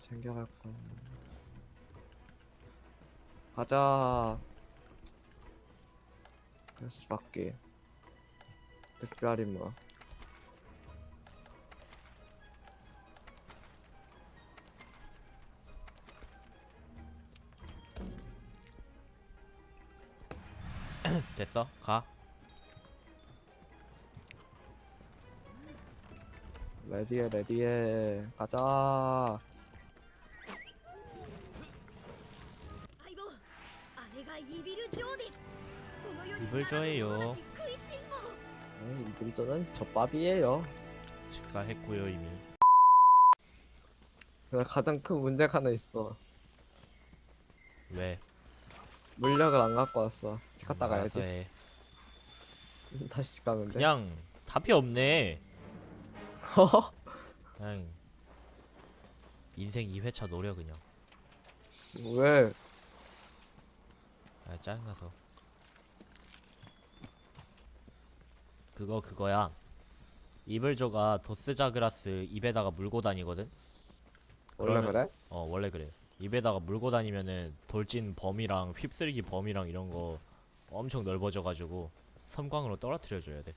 챙겨갈 거. 가자. 그래서 밖에 특별히 뭐. 됐어 가 레디해 레디해 가자. 입을 줘예요. 음, 이불저는 젖밥이에요. 식사했고요 이미. 나 가장 큰 문제가 하나 있어. 왜? 물약을 안 갖고 왔어. 치갔다 음, 가야지. 해. 음, 다시 가면 돼. 그냥 답이 없네. 그냥 인생 2회차 노려 그냥. 왜? 아 짜증나서 그거 그거야 이블조가 도스자그라스 입에다가 물고 다니거든 원래 그래? 어 원래 그래 입에다가 물고 다니면은 돌진 범위랑 휩쓸기 범위랑 이런 거 엄청 넓어져가지고 섬광으로 떨어뜨려줘야 돼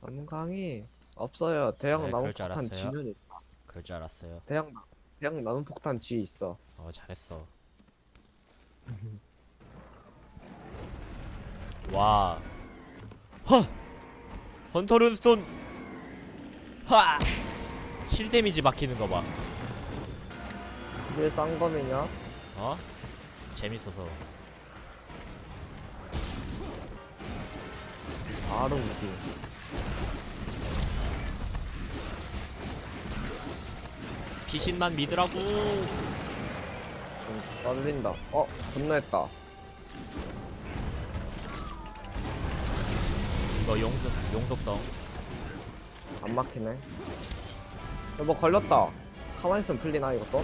삼강이 없어요. 대형 네, 나무 그럴 줄 폭탄 알았어요. 지는 그럴 줄 알았어요 대형 나- 대형 나무 폭탄 뒤에 있어. 어 잘했어 와 허! 헌터룬스톤 하! 7 데미지 막히는 거봐 이게 쌍검이냐? 어? 재밌어서 바로 무기. 피신만 믿으라고 좀 떨린다. 어, 분노했다. 이거 용속, 용속성 안 막히네. 야, 뭐 걸렸다. 가만히 있으면 풀리나 이것도?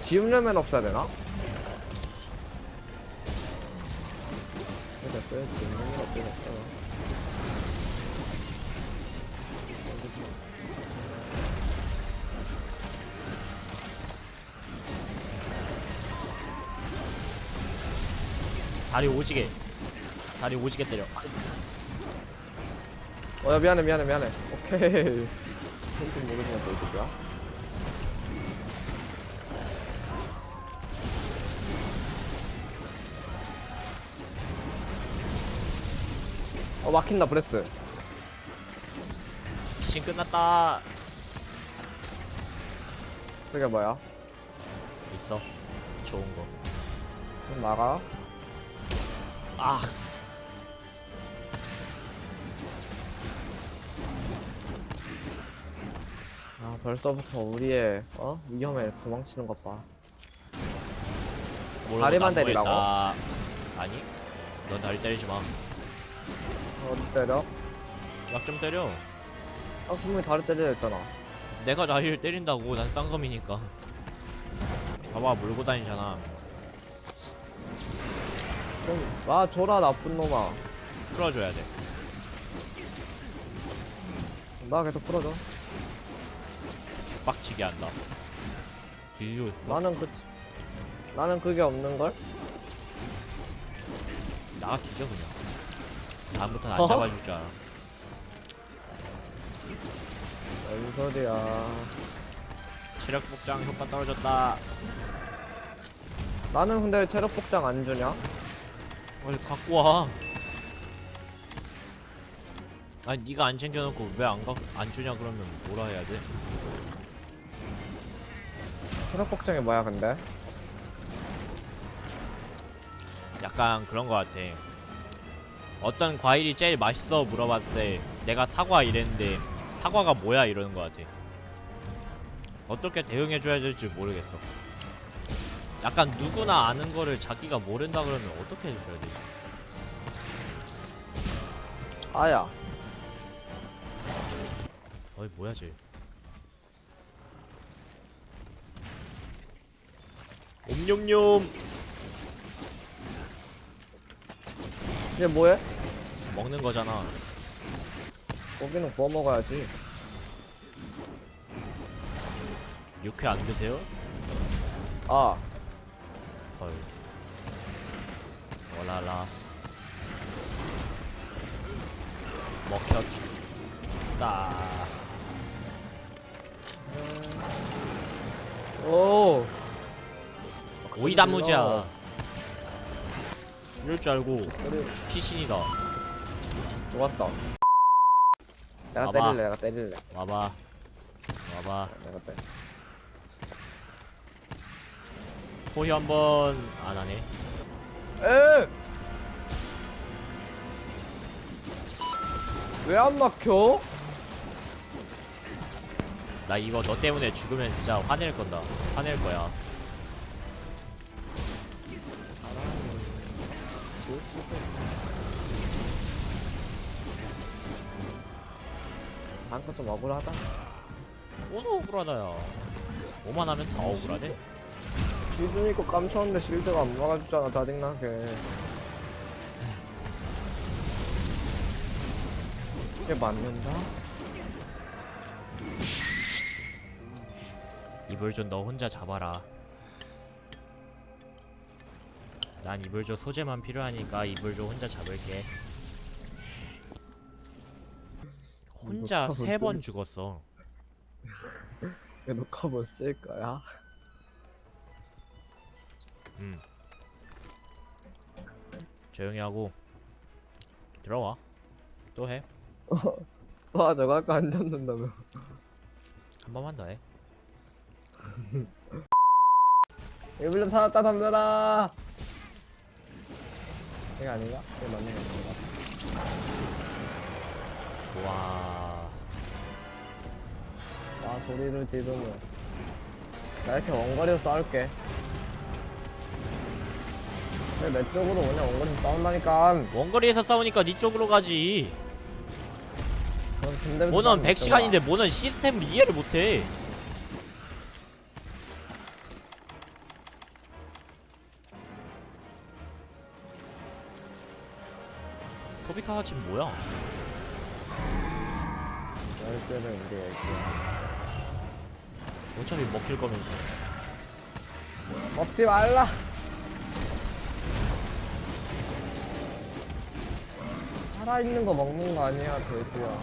지우려면 없어야 되나? 됐어요. 지우려면 없어요. 다리 오지게 다리 오지게 때려 어, 야, 미안해, 미안해, 미안해. 오케이. 손좀 모르시면 또 어떡이야? 어, 막힌다, 브레스. 피신 끝났다 그게 뭐야? 있어 좋은 좀 나가. 거아 벌써부터 우리의, 어? 위험에 도망치는 것 봐. 모르고 다리만 난 때리라고? 거했다. 아니 넌 다리 때리지 마 어디 때려? 약 좀 때려 아, 분명히 다리 때리려 했잖아. 내가 다리를 때린다고 난 쌍검이니까 봐봐 물고 다니잖아 좀, 아, 줘라, 나쁜 놈아. 풀어줘야 돼 나 계속 풀어줘. 빡치게 한다 딜류 나는 그, 나는 그게 없는 걸? 나가 뒤져 그냥 다음부터는 안 어허? 잡아줄 줄 알아 뭔 소리야. 체력 복장 효과 떨어졌다 나는 근데 왜 체력 복장 안 주냐? 빨리 갖고 와 아니 네가 안 챙겨놓고 왜안안 주냐 그러면 뭐라 해야 돼? 체력 복장이 뭐야, 근데? 약간 그런 거 같아 어떤 과일이 제일 맛있어 물어봤을 때 내가 사과 이랬는데 사과가 뭐야 이러는 거 같아 어떻게 대응해줘야 될지 모르겠어 약간 누구나 아는 거를 자기가 모른다 그러면 어떻게 해줘야 되지? 아야. 어이 뭐야 쟤 옴뇸뇸 이제 뭐해? 먹는 거잖아 고기는 구워 먹어야지. 육회 안 드세요? 아 헐. 올라라. 먹혔다. 오. 오이 단무지야. 이럴 줄 알고 피신이다. 좋았다. 내가 봐봐. 때릴래. 내가 때릴래. 와봐. 와봐. 내가 때. 포희 한번 안 하네. 에. 왜 안 막혀? 나 이거 너 때문에 죽으면 진짜 화낼 건다. 화낼 거야. 한껏 좀 억울하다. 오너 억울하다야. 오만 하면 다 억울하대. 시즌 있고 깜쳤는데 실드가 안 막아주잖아 짜증나게. 이게 맞는다? 이불조 너 혼자 잡아라. 난 이불조 소재만 필요하니까 이불조 혼자 잡을게. 혼자 이거 세번 좀- 죽었어. 이거 못쓸 거야? 음. 조용히 하고 들어와. 또 해. 와 저거 아까 안 잡는다며. 한 번만 더 해. 이블럼 살았다 담들아. 이거 아닌가? 이거 맞는 거 아닌가? 와. 아 소리를 지르면 나 이렇게 원거리로 싸울게 근데 내 쪽으로 그냥 원거리로 싸운다니까 원거리에서 싸우니까 네 쪽으로 가지. 모넌 100시간인데 모넌 시스템을 이해를 못해. 토비카가 지금 뭐야? 열쇠를 우리 얘기야 어차피 먹힐 거면서. 먹지 말라 살아있는 거 먹는 거 아니야 돼지야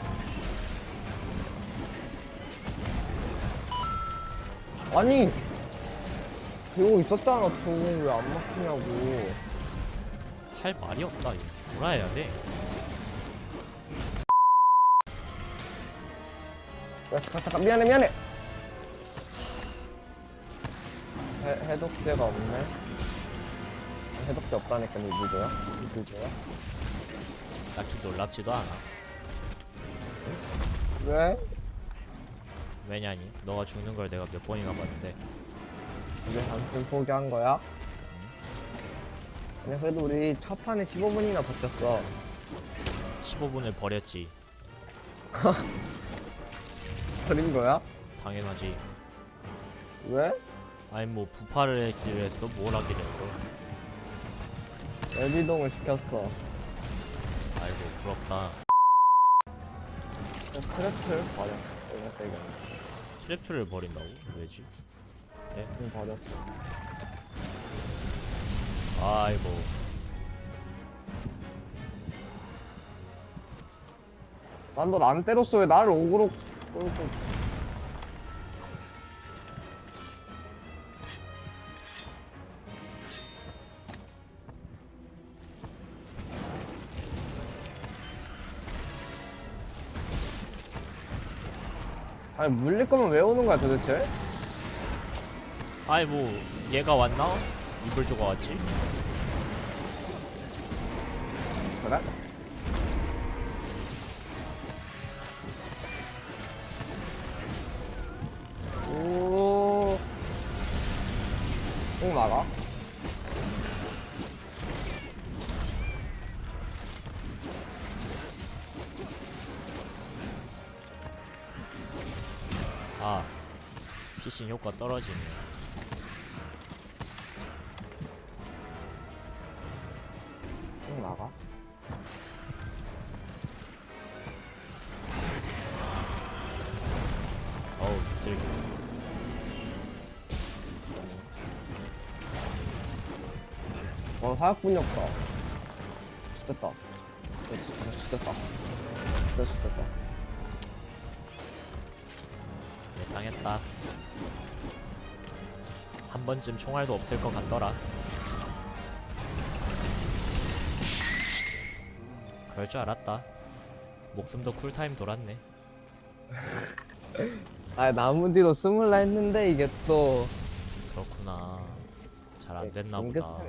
아니 들고 있었잖아 총 왜안 막히냐고 할 말이 없다. 이거. 뭐라 해야 돼? 야, 잠깐, 잠깐, 미안해, 미안해. 해, 해독제가 없네. 해독제 없다니까, 이 무조야? 이 무조야? 딱히 놀랍지도 않아. 왜? 왜냐니? 너가 죽는 걸 내가 몇 번이나 봤는데. 이제 잠깐 포기한 거야? 근데 그래도 우리 첫 판에 15분이나 버텼어. 15분을 버렸지. 버린 거야? 당연하지. 왜? 아니 뭐 부파를 했기로 했어? 뭘 하기로 했어? 열비동을 시켰어. 아이고 부럽다. 어, 크래프를 버렸어. 이거 되게. 트랩툴을 버린다고? 왜지? 좀 버렸어. 아이고 난널안 때렸어. 왜 나를 오그로 끌고. 아니 물릴 거면 왜 오는 거야 도대체? 아이 뭐 얘가 왔나? 이불 조가 왔지? 그래? 아 피신 효과 떨어지네. 꼭 나가? 어우 슬기 어 화약분이었다. 죽됐다. 진짜 죽됐다. 진짜 죽됐다 예상했다. 한 번쯤 총알도 없을 것 같더라. 그럴 줄 알았다. 목숨도 쿨타임 돌았네. 아 나무 뒤로 숨을라 했는데 이게 또 그렇구나. 잘안 됐나 징긋- 보다.